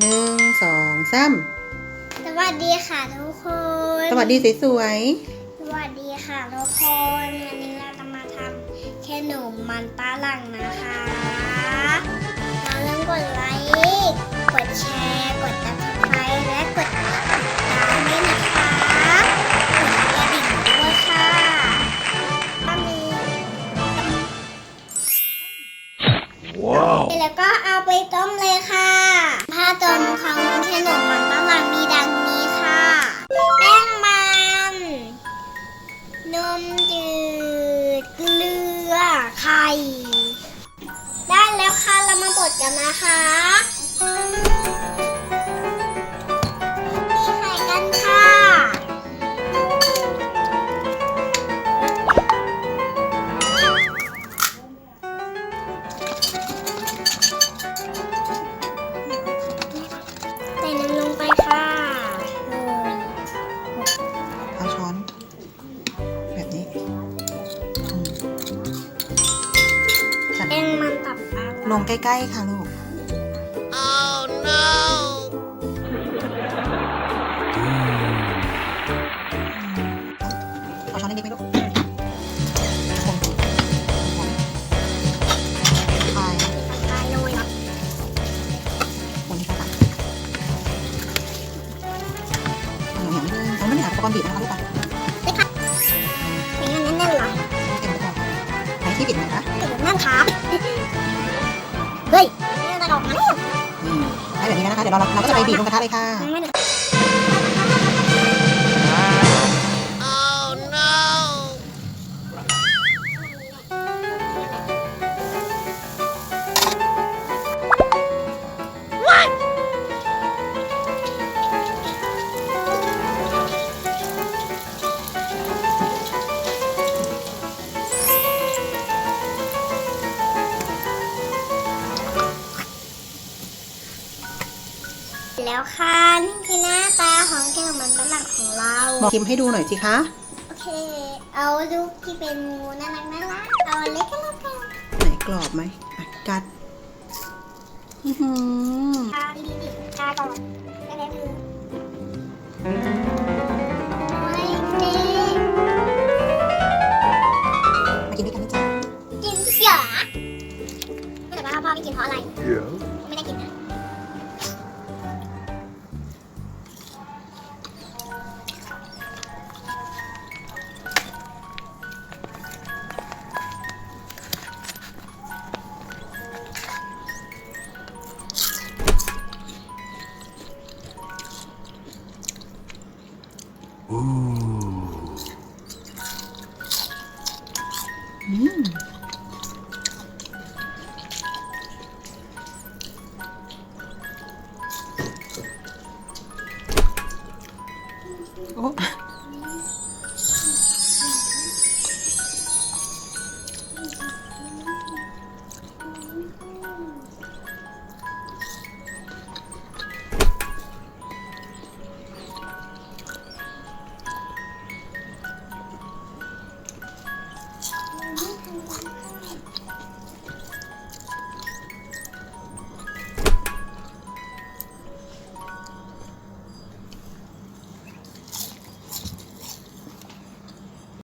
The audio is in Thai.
หนึ่งสองสามสวัสดีค่ะทุกคน สวัสดีสวยสวัสดีค่ะทุกคนวันนี้เราจะมาทำขนมมันปลาหลังนะคะเราเริ่มกดไลค์กดแชร์กดติดตามและกดติดตามด้วยนะคะกดกระดิ่งด้วยค่ะตอนนี้แล้วก็เอาไปต้มเลย นมจืดเกลือไข่ ได้แล้วค่ะ เรามาบดกันนะคะ ลาลงใกล้ ๆ ค่ะลูกเอาช้อนเล็กๆไหมลูกคนไปปลาโรยครับคนที่เขาตักเหนียวๆนิดนึงเขาไม่ได้หาอุปกรณ์บีบนะคะลูกไปเป็นงั้นแน่นๆเหรอเต็มพอไหนที่บิดนะคะ ติดนั่นครับ เดี๋ยวเราเราก็จะไปบีบลงกระทะเลยค่ะ แล้วค่ะ นี่คือหน้าตาของขนมมันฝรั่งของเรา บอกชิมให้ดูหน่อยสิคะ โอเค เอาลูกที่เป็นงูน่ารักน่ารักเอาอันเล็กก็แล้วกันไหนกรอบไหมอะกัดอื้อหือตาดีดีตาก่อนแล้วมือโอ้ยเจ๊มากินด้วยกันนะจ๊ะกินเสียแต่ว่าพ่อไม่กินเพราะอะไรไม่ได้กิน นะอืมโอ้